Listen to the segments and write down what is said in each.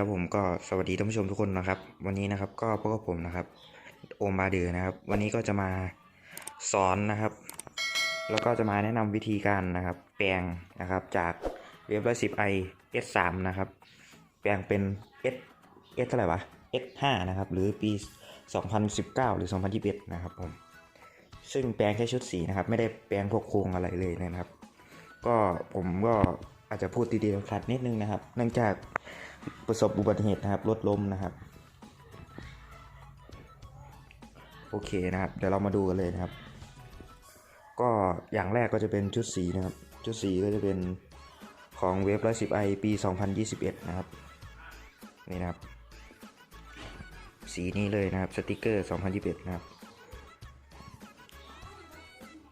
ครับผมก็สวัสดีท่านผู้ชมทุกคนนะครับ วันนี้นะครับก็พบกับผมนะครับ โอมบาเดือนะครับ วันนี้ก็จะมาสอนนะครับ แล้วก็จะมาแนะนำวิธีการนะครับ แปลงนะครับจากเว็บร้อยสิบไอ S3 นะครับ แปลงเป็น S S เท่าไหร่วะ S5 นะครับ หรือปี2019หรือ2021นะครับผมซึ่งแปลงแค่ชุดสีนะครับ ไม่ได้แปลงพวกโครงอะไรเลยนะครับ ก็ผมก็ อาจจะพูดดีๆคลัดนิดนึงนะครับ เนื่องจากประสบอุบัติเหตุนะครับรถล้มนะครับ โอเคนะครับ เดี๋ยวเรามาดูกันเลยนะครับ ก็อย่างแรกก็จะเป็นชุดสีนะครับ ชุดสีก็จะเป็นของเว็บร้อยสิบไอปี 2021 นะครับ นี่นะครับ สีนี้เลยนะครับสติกเกอร์ 2021 นะครับ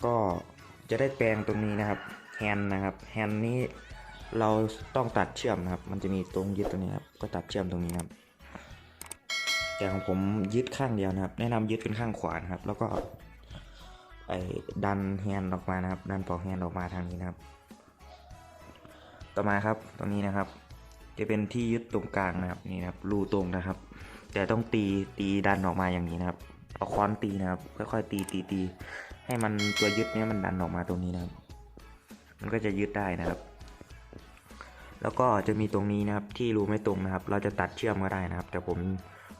ก็จะได้แปลงตรงนี้นะครับแฮนนะครับแฮนนี้ เราต้องตัดเชื่อมนะครับ มันจะมีตรงยึดตรงนี้ครับ ก็ตัดเชื่อมตรงนี้ครับแต่ของผมยึดข้างเดียวนะครับ แนะนำยึดเป็นข้างขวานะครับ แล้วก็ไอ้ดันแฮนด์ออกมานะครับ ดันปอกแฮนด์ออกมาทางนี้นะครับ ต่อมาครับ ตรงนี้นะครับ จะเป็นที่ยึดตรงกลางนะครับ นี่นะครับ รูตรงนะครับ แต่ต้องตี ตีดันออกมาอย่างนี้นะครับ เอาค้อนตีนะครับ ค่อยๆตีตีตี ให้มันตัวยึดเนี้ยมันดันออกมาตรงนี้นะครับ มันก็จะยึดได้นะครับ แล้วก็จะมีตรงนี้นะครับที่รูไม่ตรงนะครับ เราจะตัดเชื่อมก็ได้นะครับ แต่ผม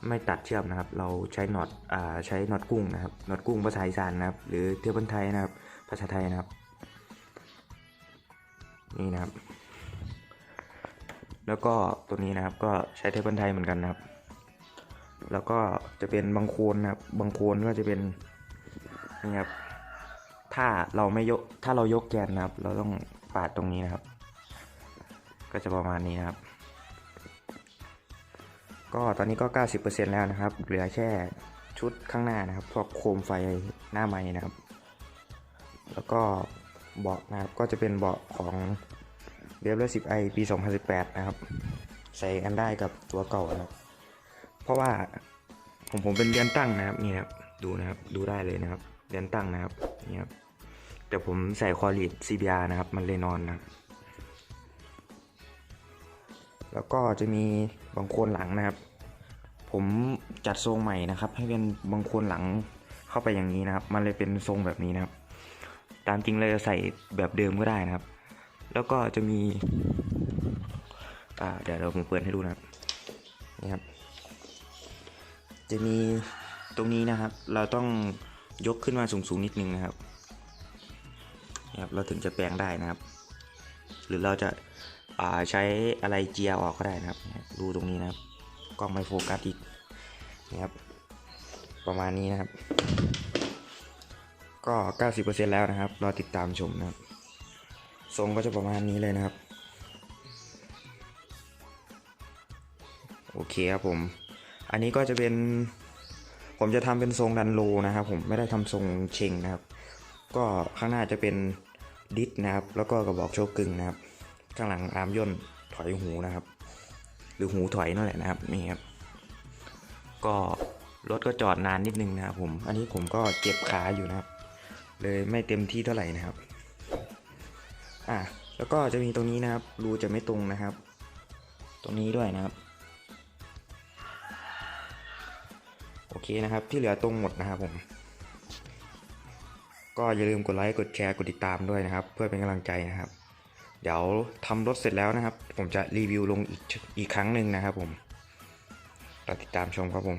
ไม่ตัดเชื่อมนะครับ เราใช้น็อตอ่าใช้น็อตกุ้งนะครับน็อตกุ้งภาษาอีสานนะครับ หรือเทียบนไทยนะครับ ภาษาไทยนะครับ นี่นะครับ แล้วก็ตัวนี้นะครับก็ใช้เทปบันไทยเหมือนกันนะครับ แล้วก็จะเป็นบางโคนนะครับ บางโคนก็จะเป็นนี่ครับถ้าเราไม่ยกถ้าเรายกแกนนะครับ เราต้องปาดตรงนี้นะครับ ก็จะประมาณนี้ครับ ก็ตอนนี้ก็ 90%แล้วนะครับ เหลือแค่ชุดข้างหน้านะครับ พวกโคมไฟหน้าไม้นะครับ แล้วก็เบาะนะครับ ก็จะเป็นเบาะของเบฟเลสิบไอปี 2018 นะครับ ใส่กันได้กับตัวเก่านะครับ เพราะว่าผมผมเป็นเรือนตั้งนะครับนี่นะครับดูนะครับดูได้เลยนะครับเรือนตั้งนะครับนี่ครับแต่ผมใส่คอลีด CBR นะครับ มันเลยนอนนะครับ แล้วก็จะมีบางโคนหลังนะครับ ผมจัดทรงใหม่นะครับ ให้เป็นบางโคนหลังเข้าไปอย่างนี้นะครับ มันเลยเป็นทรงแบบนี้นะครับ ตามจริงเลยใส่แบบเดิมก็ได้นะครับ แล้วก็จะมีอ่าเดี๋ยวเราผมเปิดให้ดูนะครับนี่ครับ จะมีตรงนี้นะครับ เราต้องยกขึ้นมาสูงๆนิดนึงนะครับนะครับ เราถึงจะแปลงได้นะครับ หรือเราจะ ใช้อะไรเจียออกก็ได้นะครับ ดูตรงนี้นะครับ กล้องไม่โฟกัสอีกนะครับ ประมาณนี้นะครับ ก็ 90%แล้วนะครับ รอติดตามชมนะครับ ทรงก็จะประมาณนี้เลยนะครับ โอเคครับผม อันนี้ก็จะเป็น ผมจะทำเป็นทรงดันโลนะครับ ผมไม่ได้ทำทรงเชงนะครับ ก็ข้างหน้าจะเป็นดิสนะครับ แล้วก็กระบอกโชกกึ่งนะครับ ข้างหลังอาร์มย่นถอยหูนะครับ หรือหูถอยนั่นแหละนะครับนี่ครับ ก็รถก็จอดนานนิดนึงนะครับผม อันนี้ผมก็เจ็บขาอยู่นะครับ เลยไม่เต็มที่เท่าไหร่นะครับ อะแล้วก็จะมีตรงนี้นะครับ รูจะไม่ตรงนะครับ ตรงนี้ด้วยนะครับ โอเคนะครับ ที่เหลือตรงหมดนะครับผม ก็อย่าลืมกดไลค์ กดแชร์ กดติดตามด้วยนะครับ เพื่อเป็นกำลังใจนะครับ เดี๋ยวทำรถเสร็จแล้วนะครับ ผมจะรีวิวลงอีกอีกครั้งหนึ่งนะครับผมติดตามชมครับผม